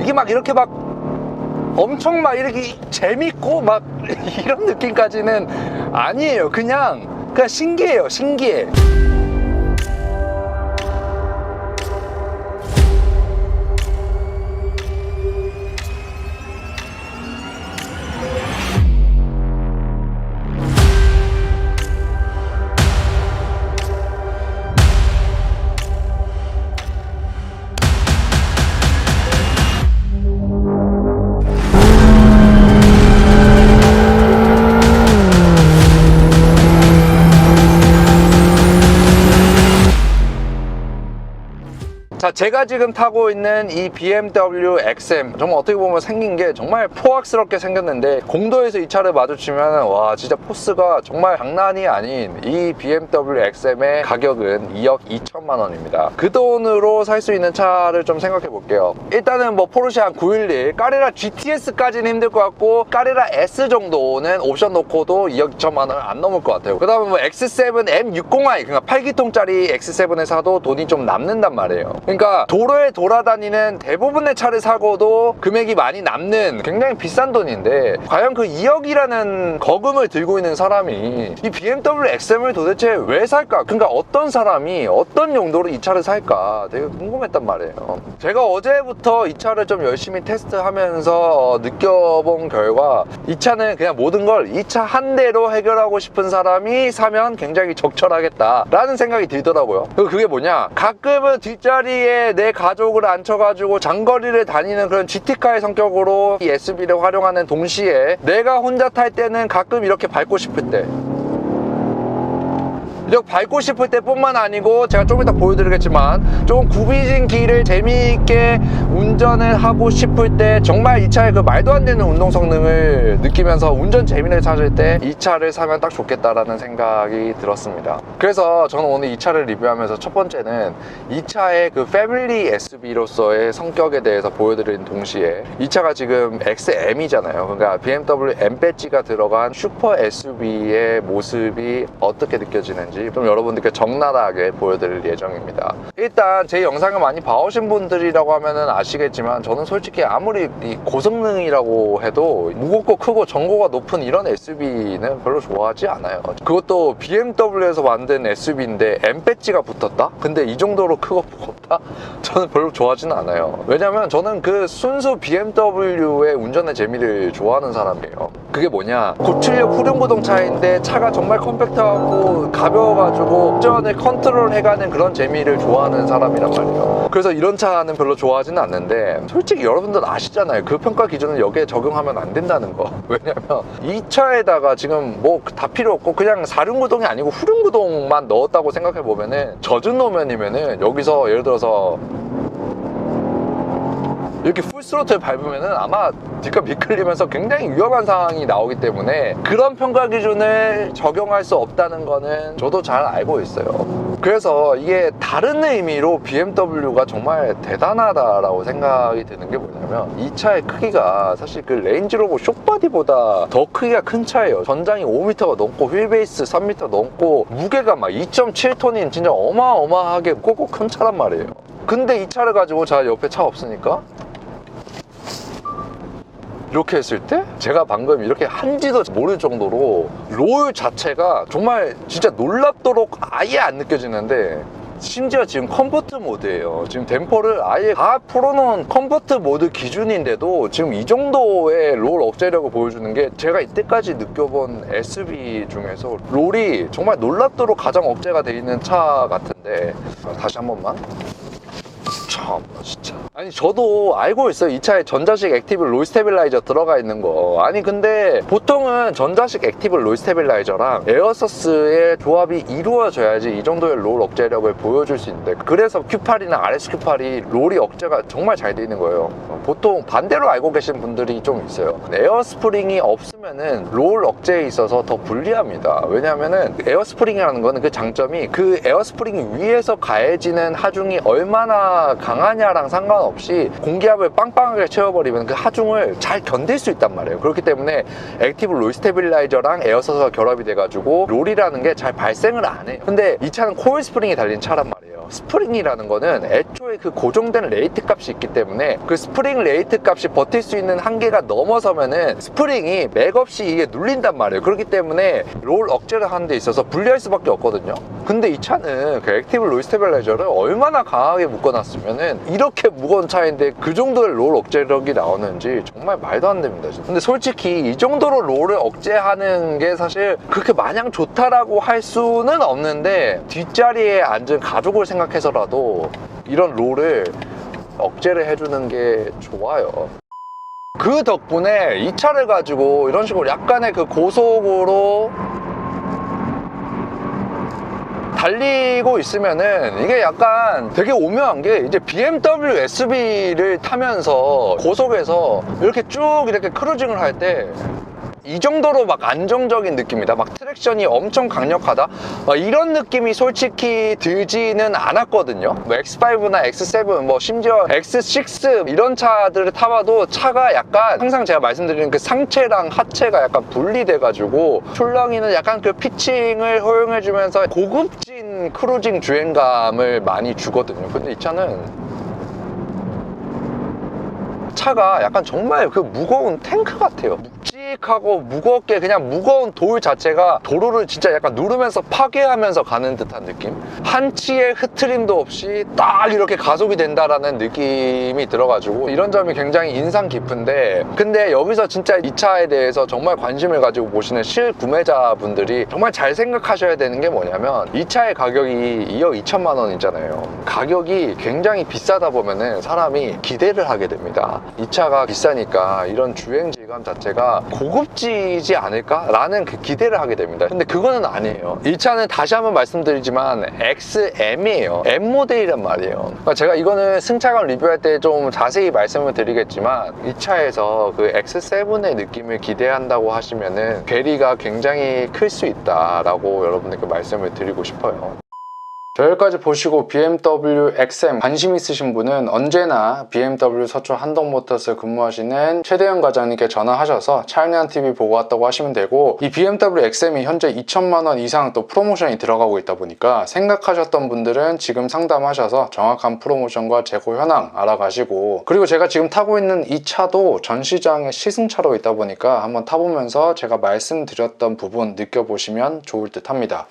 이게 막 이렇게 막 엄청 막 이렇게 재밌고 막 이런 느낌까지는 아니에요. 그냥 그냥 신기해요. 신기해. 제가 지금 타고 있는 이 BMW XM 정말 어떻게 보면 생긴 게 정말 포악스럽게 생겼는데 공도에서 이 차를 마주치면 와 진짜 포스가 정말 장난이 아닌 이 BMW XM의 가격은 2억 2천만 원입니다. 그 돈으로 살 수 있는 차를 좀 생각해 볼게요. 일단은 뭐 포르쉐 한 911, 까레라 GTS까지는 힘들 것 같고 까레라 S 정도는 옵션 놓고도 2억 2천만 원을 안 넘을 것 같아요. 그 다음에 뭐 X7 M60i 그러니까 8기통짜리 X7에 사도 돈이 좀 남는단 말이에요. 그러니까 도로에 돌아다니는 대부분의 차를 사고도 금액이 많이 남는 굉장히 비싼 돈인데 과연 그 2억이라는 거금을 들고 있는 사람이 이 BMW XM을 도대체 왜 살까? 그러니까 어떤 사람이 어떤 용도로 이 차를 살까 되게 궁금했단 말이에요. 제가 어제부터 이 차를 좀 열심히 테스트하면서 어, 느껴본 결과 이 차는 그냥 모든 걸 이 차 한 대로 해결하고 싶은 사람이 사면 굉장히 적절하겠다라는 생각이 들더라고요. 그게 뭐냐? 가끔은 뒷자리에 내 가족을 앉혀가지고 장거리를 다니는 그런 GT카의 성격으로 이 SUV를 활용하는 동시에 내가 혼자 탈 때는 가끔 이렇게 밟고 싶을 때 이렇게 밟고 싶을 때뿐만 아니고 제가 좀 이따 보여드리겠지만 좀 굽이진 길을 재미있게 운전을 하고 싶을 때 정말 이 차의 그 말도 안 되는 운동 성능을 느끼면서 운전 재미를 찾을 때 이 차를 사면 딱 좋겠다라는 생각이 들었습니다. 그래서 저는 오늘 이 차를 리뷰하면서 첫 번째는 이 차의 그 패밀리 SUV로서의 성격에 대해서 보여드리는 동시에 이 차가 지금 XM이잖아요. 그러니까 BMW M 배지가 들어간 슈퍼 SUV의 모습이 어떻게 느껴지는지 좀 여러분들께 적나라하게 보여드릴 예정입니다. 일단 제 영상을 많이 봐오신 분들이라고 하면은 아시겠지만 저는 솔직히 아무리 이 고성능이라고 해도 무겁고 크고 전고가 높은 이런 SUV는 별로 좋아하지 않아요. 그것도 BMW에서 만든 SUV인데 M 배지가 붙었다? 근데 이 정도로 크고 무겁다? 저는 별로 좋아하지는 않아요. 왜냐면 저는 그 순수 BMW의 운전의 재미를 좋아하는 사람이에요. 그게 뭐냐? 고출력 후륜구동 차인데 차가 정말 컴팩트하고 가벼워 가지고 운전을 컨트롤해가는 그런 재미를 좋아하는 사람이란 말이에요. 그래서 이런 차는 별로 좋아하지는 않는데 솔직히 여러분들 아시잖아요. 그 평가 기준은 여기에 적용하면 안 된다는 거. 왜냐면 이 차에다가 지금 뭐 다 필요 없고 그냥 사륜구동이 아니고 후륜구동만 넣었다고 생각해 보면은 젖은 노면이면은 여기서 예를 들어서 이렇게 풀스로틀 밟으면은 아마 뒷값 미끌리면서 굉장히 위험한 상황이 나오기 때문에 그런 평가 기준을 적용할 수 없다는 거는 저도 잘 알고 있어요. 그래서 이게 다른 의미로 BMW가 정말 대단하다라고 생각이 드는 게 뭐냐면 이 차의 크기가 사실 그 레인지로버 쇼바디보다 더 크기가 큰 차예요. 전장이 5m가 넘고 휠베이스 3m 넘고 무게가 막 2.7톤인 진짜 어마어마하게 무겁고 큰 차란 말이에요. 근데 이 차를 가지고 자 옆에 차 없으니까 이렇게 했을 때 제가 방금 이렇게 한지도 모를 정도로 롤 자체가 정말 진짜 놀랍도록 아예 안 느껴지는데 심지어 지금 컴포트 모드예요. 지금 댐퍼를 아예 다 풀어놓은 컴포트 모드 기준인데도 지금 이 정도의 롤 억제력을 보여주는 게 제가 이때까지 느껴본 SUV 중에서 롤이 정말 놀랍도록 가장 억제가 돼 있는 차 같은데 다시 한 번만. 참 진짜. 아니 저도 알고 있어요. 이 차에 전자식 액티브 롤 스테빌라이저 들어가 있는 거. 아니 근데 보통은 전자식 액티브 롤 스테빌라이저랑 에어서스의 조합이 이루어져야지 이 정도의 롤 억제력을 보여줄 수 있는데 그래서 Q8이나 RSQ8이 롤이 억제가 정말 잘 돼 있는 거예요. 보통 반대로 알고 계신 분들이 좀 있어요. 에어스프링이 없으면은 롤 억제에 있어서 더 불리합니다. 왜냐하면은 에어스프링이라는 거는 그 장점이 그 에어스프링 위에서 가해지는 하중이 얼마나 강하냐랑 상관없이 공기압을 빵빵하게 채워버리면 그 하중을 잘 견딜 수 있단 말이에요. 그렇기 때문에 액티브 롤 스테빌라이저랑 에어서스가 결합이 돼가지고 롤이라는 게 잘 발생을 안 해요. 근데 이 차는 코일 스프링이 달린 차란 말이에요. 스프링이라는 거는 애초에 그 고정된 레이트 값이 있기 때문에 그 스프링 레이트 값이 버틸 수 있는 한계가 넘어서면은 스프링이 맥없이 이게 눌린단 말이에요. 그렇기 때문에 롤 억제를 하는 데 있어서 불리할 수밖에 없거든요. 근데 이 차는 그 액티브 롤 스테빌라이저를 얼마나 강하게 묶어놨으면은 이렇게 무거운 차인데 그 정도의 롤 억제력이 나오는지 정말 말도 안 됩니다. 근데 솔직히 이 정도로 롤을 억제하는 게 사실 그렇게 마냥 좋다라고 할 수는 없는데 뒷자리에 앉은 가족을 생각 해서라도 이런 롤을 억제를 해주는 게 좋아요. 그 덕분에 이 차를 가지고 이런 식으로 약간의 그 고속으로 달리고 있으면은 이게 약간 되게 오묘한 게 이제 BMW SB를 타면서 고속에서 이렇게 쭉 이렇게 크루징을 할 때 이 정도로 막 안정적인 느낌이다. 막 트랙션이 엄청 강력하다. 막 이런 느낌이 솔직히 들지는 않았거든요. 뭐 X5나 X7, 뭐 심지어 X6 이런 차들을 타봐도 차가 약간 항상 제가 말씀드리는 그 상체랑 하체가 약간 분리돼 가지고 출렁이는 약간 그 피칭을 허용해 주면서 고급진 크루징 주행감을 많이 주거든요. 근데 이 차는 차가 약간 정말 그 무거운 탱크 같아요. 묵 직하고 무겁게 그냥 무거운 돌 자체가 도로를 진짜 약간 누르면서 파괴하면서 가는 듯한 느낌? 한치의 흐트림도 없이 딱 이렇게 가속이 된다라는 느낌이 들어가지고 이런 점이 굉장히 인상 깊은데 근데 여기서 진짜 이 차에 대해서 정말 관심을 가지고 보시는 실구매자분들이 정말 잘 생각하셔야 되는 게 뭐냐면 이 차의 가격이 2억 2천만 원이잖아요. 가격이 굉장히 비싸다 보면은 사람이 기대를 하게 됩니다. 이 차가 비싸니까 이런 주행 질감 자체가 고급지지 않을까라는 그 기대를 하게 됩니다. 근데 그거는 아니에요. 이 차는 다시 한번 말씀드리지만 XM이에요. M 모델이란 말이에요. 그러니까 제가 이거는 승차감 리뷰할 때 좀 자세히 말씀을 드리겠지만 이 차에서 그 X7의 느낌을 기대한다고 하시면은 괴리가 굉장히 클 수 있다라고 여러분들께 말씀을 드리고 싶어요. 여기까지 보시고 BMW XM 관심 있으신 분은 언제나 BMW 서초 한동모터스 근무하시는 최대현 과장님께 전화하셔서 차량한 TV 보고 왔다고 하시면 되고 이 BMW XM이 현재 2천만 원 이상 또 프로모션이 들어가고 있다 보니까 생각하셨던 분들은 지금 상담하셔서 정확한 프로모션과 재고 현황 알아가시고 그리고 제가 지금 타고 있는 이 차도 전 시장에 시승차로 있다 보니까 한번 타보면서 제가 말씀드렸던 부분 느껴보시면 좋을 듯 합니다.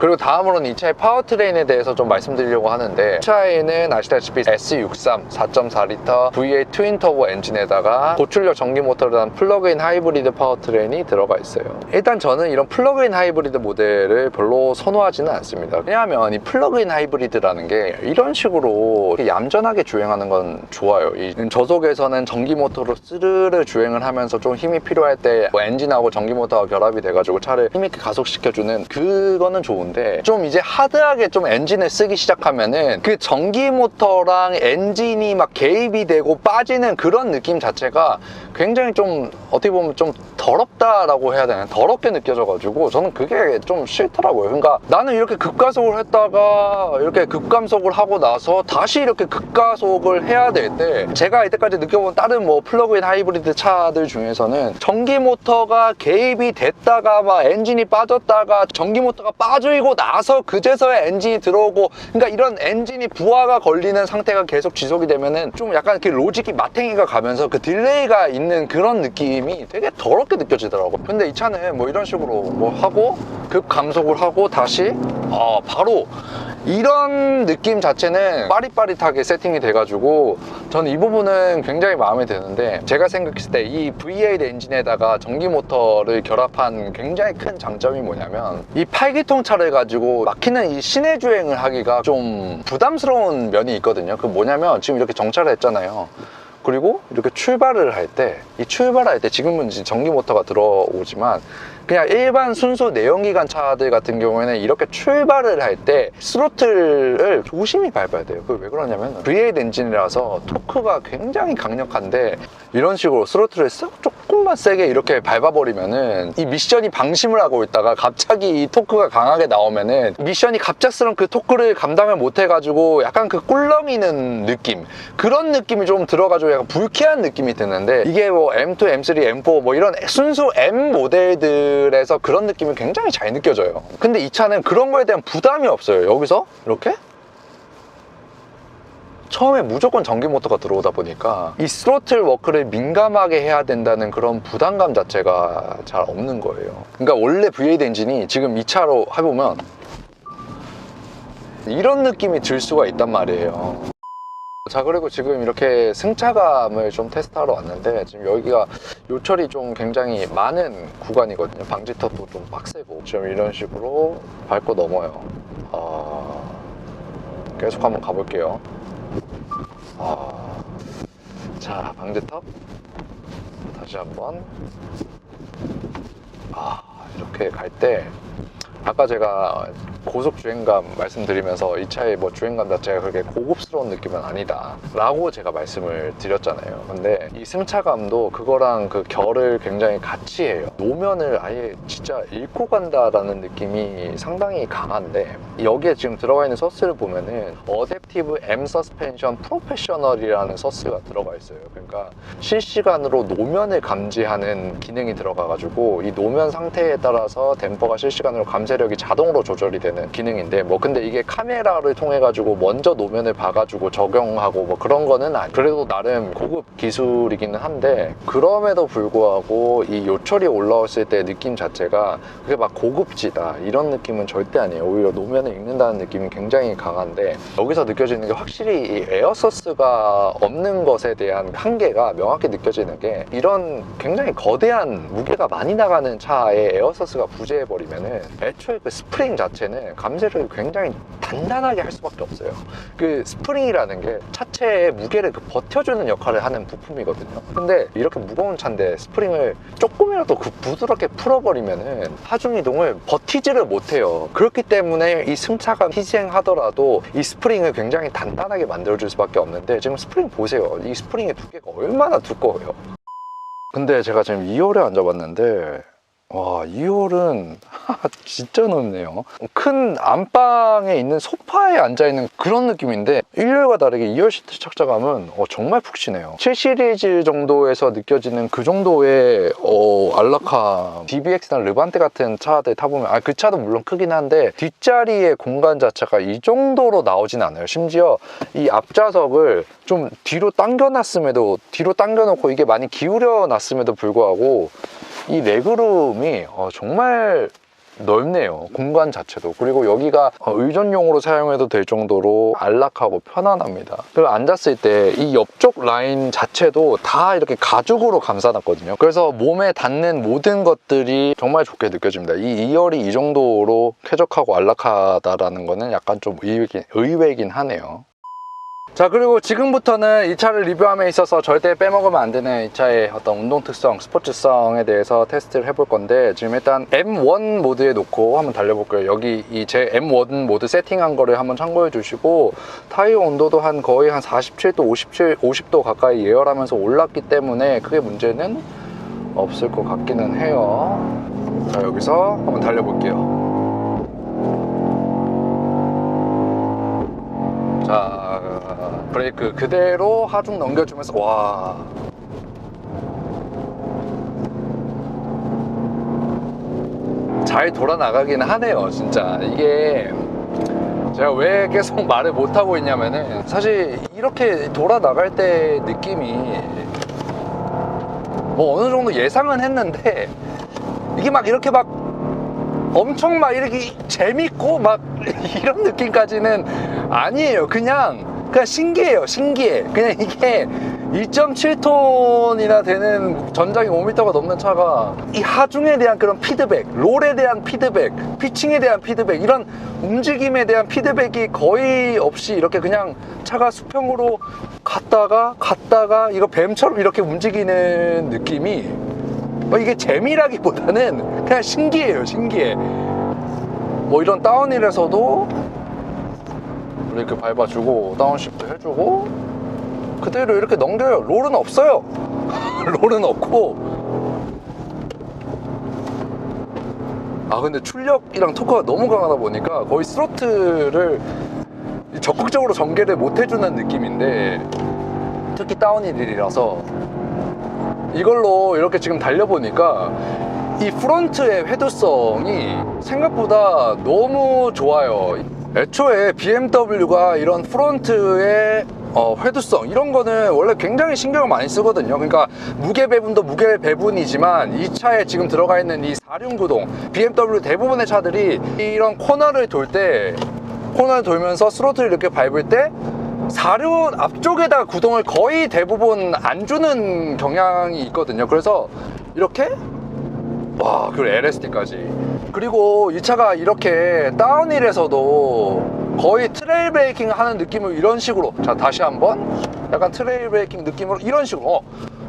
그리고 다음으로는 이 차의 파워트레인에 대해서 좀 말씀드리려고 하는데 이 차에는 아시다시피 S63 4.4L V8 트윈 터보 엔진에다가 고출력 전기 모터를 단 플러그인 하이브리드 파워트레인이 들어가 있어요. 일단 저는 이런 플러그인 하이브리드 모델을 별로 선호하지는 않습니다. 왜냐하면 이 플러그인 하이브리드라는 게 이런 식으로 얌전하게 주행하는 건 좋아요. 이 저속에서는 전기 모터로 스르르 주행을 하면서 좀 힘이 필요할 때 뭐 엔진하고 전기 모터가 결합이 돼가지고 차를 힘있게 가속시켜주는 그거는 좋은데 좀 이제 하드하게 좀 엔진을 쓰기 시작하면은 그 전기 모터랑 엔진이 막 개입이 되고 빠지는 그런 느낌 자체가 굉장히 좀 어떻게 보면 좀 더럽다라고 해야 되나 더럽게 느껴져가지고 저는 그게 좀 싫더라고요. 그러니까 나는 이렇게 급가속을 했다가 이렇게 급감속을 하고 나서 다시 이렇게 급가속을 해야 될 때 제가 이때까지 느껴본 다른 뭐 플러그인 하이브리드 차들 중에서는 전기 모터가 개입이 됐다가 막 엔진이 빠졌다가 전기 모터가 빠지고 나서 그제서야 엔진이 들어오고 그러니까 이런 엔진이 부하가 걸리는 상태가 계속 지속이 되면은 좀 약간 그 로직이 마탱이가 가면서 그 딜레이가 있는 그런 느낌이 되게 더럽게 느껴지더라고. 근데 이 차는 뭐 이런 식으로 뭐 하고 급 감속을 하고 다시 어 바로 이런 느낌 자체는 빠릿빠릿하게 세팅이 돼가지고 저는 이 부분은 굉장히 마음에 드는데 제가 생각했을 때 이 V8 엔진에다가 전기 모터를 결합한 굉장히 큰 장점이 뭐냐면 이 8기통 차를 가지고 막히는 이 시내 주행을 하기가 좀 부담스러운 면이 있거든요. 그 뭐냐면 지금 이렇게 정차를 했잖아요. 그리고 이렇게 출발을 할 때, 이 출발할 때 지금은 전기 모터가 들어오지만 그냥 일반 순수 내연기관 차들 같은 경우에는 이렇게 출발을 할 때 스로틀을 조심히 밟아야 돼요. 그게 왜 그러냐면 V8 엔진이라서 토크가 굉장히 강력한데 이런 식으로 스로틀을 쓱 조금만 세게 이렇게 밟아버리면은 이 미션이 방심을 하고 있다가 갑자기 이 토크가 강하게 나오면은 미션이 갑작스러운 그 토크를 감당을 못 해가지고 약간 그 꿀렁이는 느낌 그런 느낌이 좀 들어가지고 약간 불쾌한 느낌이 드는데 이게 뭐 M2, M3, M4 뭐 이런 순수 M 모델들에서 그런 느낌이 굉장히 잘 느껴져요. 근데 이 차는 그런 거에 대한 부담이 없어요. 여기서 이렇게 처음에 무조건 전기 모터가 들어오다 보니까 이 스로틀 워크를 민감하게 해야 된다는 그런 부담감 자체가 잘 없는 거예요. 그러니까 원래 V8 엔진이 지금 이 차로 해보면 이런 느낌이 들 수가 있단 말이에요. 자 그리고 지금 이렇게 승차감을 좀 테스트하러 왔는데 지금 여기가 요철이 좀 굉장히 많은 구간이거든요 방지턱도 좀 빡세고 지금 이런 식으로 밟고 넘어요 아... 계속 한번 가볼게요 아... 자 방지턱 다시 한번. 아 이렇게 갈때 아까 제가 고속 주행감 말씀드리면서 이 차의 뭐 주행감 자체가 그렇게 고급스러운 느낌은 아니다 라고 제가 말씀을 드렸잖아요. 근데 이 승차감도 그거랑 그 결을 굉장히 같이 해요. 노면을 아예 진짜 읽고 간다라는 느낌이 상당히 강한데 여기에 지금 들어가 있는 서스를 보면은 어댑티브 M 서스펜션 프로페셔널이라는 서스가 들어가 있어요. 그러니까 실시간으로 노면을 감지하는 기능이 들어가 가지고 이 노면 상태에 따라서 댐퍼가 실시간으로 감 쇄력이 자동으로 조절이 되는 기능인데 뭐 근데 이게 카메라를 통해 가지고 먼저 노면을 봐가지고 적용하고 뭐 그런 거는 아니. 그래도 나름 고급 기술이기는 한데 그럼에도 불구하고 이 요철이 올라왔을 때 느낌 자체가 그게 막 고급지다. 이런 느낌은 절대 아니에요. 오히려 노면을 읽는다는 느낌이 굉장히 강한데 여기서 느껴지는 게 확실히 이 에어서스가 없는 것에 대한 한계가 명확히 느껴지는 게 이런 굉장히 거대한 무게가 많이 나가는 차에 에어서스가 부재해버리면은 애초에 그 스프링 자체는 감쇄력이 굉장히 단단하게 할 수밖에 없어요. 그 스프링이라는 게 차체의 무게를 그 버텨주는 역할을 하는 부품이거든요. 근데 이렇게 무거운 차인데 스프링을 조금이라도 그 부드럽게 풀어버리면은 하중 이동을 버티지를 못해요. 그렇기 때문에 이 승차감 희생하더라도 이 스프링을 굉장히 단단하게 만들어줄 수밖에 없는데 지금 스프링 보세요. 이 스프링의 두께가 얼마나 두꺼워요. 근데 제가 지금 2열에 앉아봤는데 와 2열은 진짜 넓네요. 큰 안방에 있는 소파에 앉아있는 그런 느낌인데 1열과 다르게 2열 시트 착자감은 어, 정말 푹신해요. 7 시리즈 정도에서 느껴지는 그 정도의 어, 안락함. DBX나 르반테 같은 차들 타보면 아, 그 차도 물론 크긴 한데 뒷자리의 공간 자체가 이 정도로 나오진 않아요. 심지어 이 앞좌석을 좀 뒤로 당겨놨음에도 뒤로 당겨놓고 이게 많이 기울여 놨음에도 불구하고 이 레그룸이 어, 정말 넓네요 공간 자체도. 그리고 여기가 어, 의전용으로 사용해도 될 정도로 안락하고 편안합니다. 그리고 앉았을 때 이 옆쪽 라인 자체도 다 이렇게 가죽으로 감싸놨거든요. 그래서 몸에 닿는 모든 것들이 정말 좋게 느껴집니다. 이 2열이 이 정도로 쾌적하고 안락하다라는 거는 약간 좀 의외긴, 의외긴 하네요 자 그리고 지금부터는 이 차를 리뷰함에 있어서 절대 빼먹으면 안 되는 이 차의 어떤 운동 특성, 스포츠성에 대해서 테스트를 해볼 건데 지금 일단 M1 모드에 놓고 한번 달려볼게요. 여기 이 제 M1 모드 세팅한 거를 한번 참고해 주시고 타이어 온도도 한 거의 한 47도, 57, 50도 가까이 예열하면서 올랐기 때문에 크게 문제는 없을 것 같기는 해요. 자 여기서 한번 달려볼게요. 자 브레이크 그대로 하중 넘겨주면서 와 잘 돌아 나가긴 하네요 진짜 이게 제가 왜 계속 말을 못 하고 있냐면은 사실 이렇게 돌아 나갈 때 느낌이 뭐 어느 정도 예상은 했는데 이게 막 이렇게 막 엄청 막 이렇게 재밌고 막 이런 느낌까지는 아니에요. 그냥 그냥 신기해요. 신기해. 그냥 이게 2.7톤이나 되는 전장이 5m가 넘는 차가 이 하중에 대한 그런 피드백, 롤에 대한 피드백, 피칭에 대한 피드백, 이런 움직임에 대한 피드백이 거의 없이 이렇게 그냥 차가 수평으로 갔다가 갔다가 이거 뱀처럼 이렇게 움직이는 느낌이 뭐 이게 재미라기보다는 그냥 신기해요 신기해 뭐 이런 다운힐에서도 이렇게 밟아주고 다운시프트 해주고 그대로 이렇게 넘겨요. 롤은 없어요. 롤은 없고. 아 근데 출력이랑 토크가 너무 강하다 보니까 거의 스로틀을 적극적으로 전개를 못 해주는 느낌인데 특히 다운힐이라서 이걸로 이렇게 지금 달려보니까 이 프론트의 회두성이 생각보다 너무 좋아요. 애초에 BMW가 이런 프론트의 어, 회두성 이런 거는 원래 굉장히 신경을 많이 쓰거든요. 그러니까 무게 배분도 무게 배분이지만 이 차에 지금 들어가 있는 이 사륜구동 BMW 대부분의 차들이 이런 코너를 돌 때 코너를 돌면서 스로틀을 이렇게 밟을 때 사륜 앞쪽에다 구동을 거의 대부분 안 주는 경향이 있거든요. 그래서 이렇게 와, 그리고 LSD까지. 그리고 이 차가 이렇게 다운힐에서도 거의 트레일 브레이킹 하는 느낌을 이런 식으로. 자, 다시 한번. 약간 트레일 브레이킹 느낌으로 이런 식으로. 어,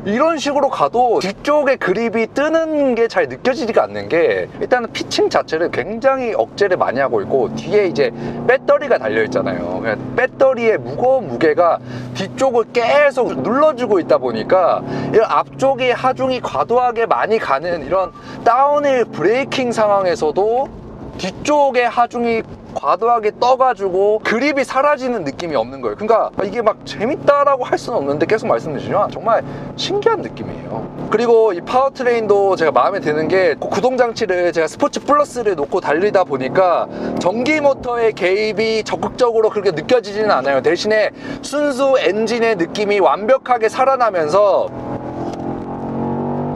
이런 식으로 가도 뒤쪽에 그립이 뜨는 게 잘 느껴지지가 않는 게 일단은 피칭 자체를 굉장히 억제를 많이 하고 있고 뒤에 이제 배터리가 달려 있잖아요. 그냥 배터리의 무거운 무게가 뒤쪽을 계속 눌러주고 있다 보니까 이런 앞쪽이 하중이 과도하게 많이 가는 이런 다운힐 브레이킹 상황에서도 뒤쪽에 하중이 과도하게 떠가지고 그립이 사라지는 느낌이 없는 거예요. 그러니까 이게 막 재밌다라고 할 수는 없는데 계속 말씀드리지만 정말 신기한 느낌이에요. 그리고 이 파워트레인도 제가 마음에 드는 게 구동 장치를 제가 스포츠 플러스를 놓고 달리다 보니까 전기 모터의 개입이 적극적으로 그렇게 느껴지지는 않아요. 대신에 순수 엔진의 느낌이 완벽하게 살아나면서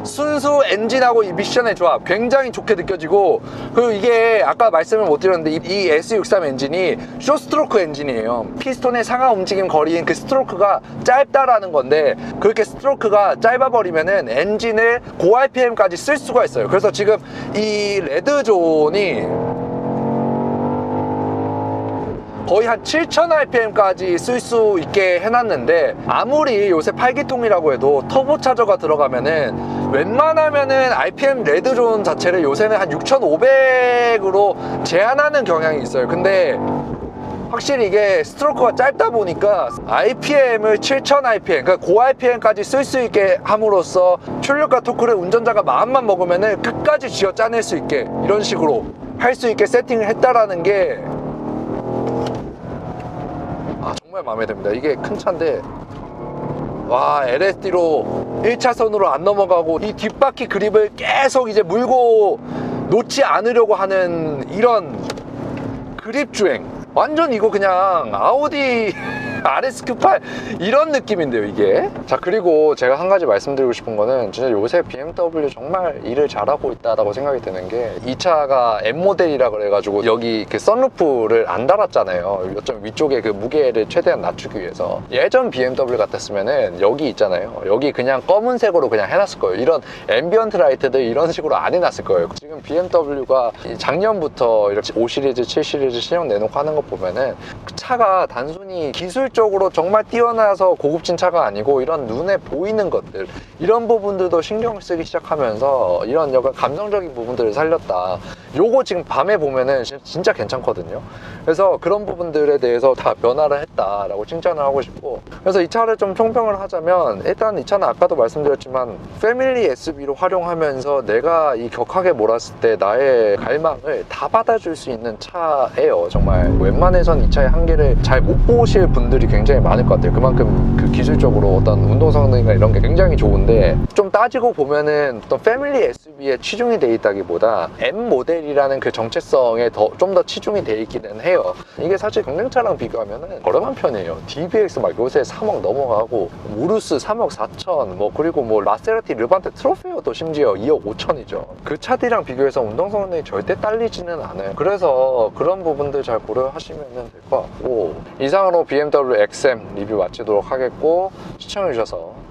순수 엔진하고 이 미션의 조합 굉장히 좋게 느껴지고 그리고 이게 아까 말씀을 못 드렸는데 이, 이 S63 엔진이 쇼스트로크 엔진이에요. 피스톤의 상하 움직임 거리인 그 스트로크가 짧다라는 건데 그렇게 스트로크가 짧아버리면은 엔진을 고 RPM까지 쓸 수가 있어요. 그래서 지금 이 레드존이 거의 한 7000rpm까지 쓸 수 있게 해놨는데 아무리 요새 8기통이라고 해도 터보 차저가 들어가면은 웬만하면은 RPM 레드존 자체를 요새는 한 6500으로 제한하는 경향이 있어요. 근데 확실히 이게 스트로크가 짧다 보니까 RPM을 7000rpm, 그러니까 고 RPM까지 쓸 수 있게 함으로써 출력과 토크를 운전자가 마음만 먹으면은 끝까지 쥐어 짜낼 수 있게 이런 식으로 할 수 있게 세팅을 했다라는 게 정말 마음에 듭니다. 이게 큰 차인데 와 LSD로 1차선으로 안 넘어가고 이 뒷바퀴 그립을 계속 이제 물고 놓지 않으려고 하는 이런 그립 주행. 완전 이거 그냥 아우디 RSQ8 이런 느낌인데요 이게? 자 그리고 제가 한 가지 말씀드리고 싶은 거는 진짜 요새 BMW 정말 일을 잘하고 있다라고 생각이 드는 게 이 차가 M 모델이라 그래가지고 여기 그 썬루프를 안 달았잖아요. 요점 위쪽에 그 무게를 최대한 낮추기 위해서. 예전 BMW 같았으면은 여기 있잖아요. 여기 그냥 검은색으로 그냥 해놨을 거예요. 이런 앰비언트 라이트들 이런 식으로 안 해놨을 거예요. 지금 BMW가 작년부터 이렇게 5 시리즈 7 시리즈 신형 내놓고 하는 거 보면은 그 차가 단순히 기술 적으로 정말 뛰어나서 고급진 차가 아니고 이런 눈에 보이는 것들 이런 부분들도 신경을 쓰기 시작하면서 이런 약간 감성적인 부분들을 살렸다. 요거 지금 밤에 보면은 진- 진짜 괜찮거든요 그래서 그런 부분들에 대해서 다 변화를 했다라고 칭찬을 하고 싶고 그래서 이 차를 좀 총평을 하자면 일단 이 차는 아까도 말씀드렸지만 패밀리 SUV로 활용하면서 내가 이 격하게 몰았을 때 나의 갈망을 다 받아줄 수 있는 차예요. 정말 웬만해선 이 차의 한계를 잘 못 보실 분들이 굉장히 많을 것 같아요. 그만큼 그 기술적으로 어떤 운동 성능이나 이런 게 굉장히 좋은데 좀 따지고 보면은 어떤 패밀리 SUV에 치중이 돼 있다기보다 M 모델이라는 그 정체성에 더좀더 치중이 돼 있기는 해요. 이게 사실 경쟁차랑 비교하면은 저렴한 편이에요. DBX 막 요새 3억 넘어가고 우루스 3억 4천 뭐 그리고 뭐 라세라티 르반테 트로페어도 심지어 2억 5천이죠. 그 차들이랑 비교해서 운동 성능이 절대 딸리지는 않아요. 그래서 그런 부분들 잘 고려하시면 될 것 같고 이상으로 BMW XM 리뷰 마치도록 하겠고 시청해주셔서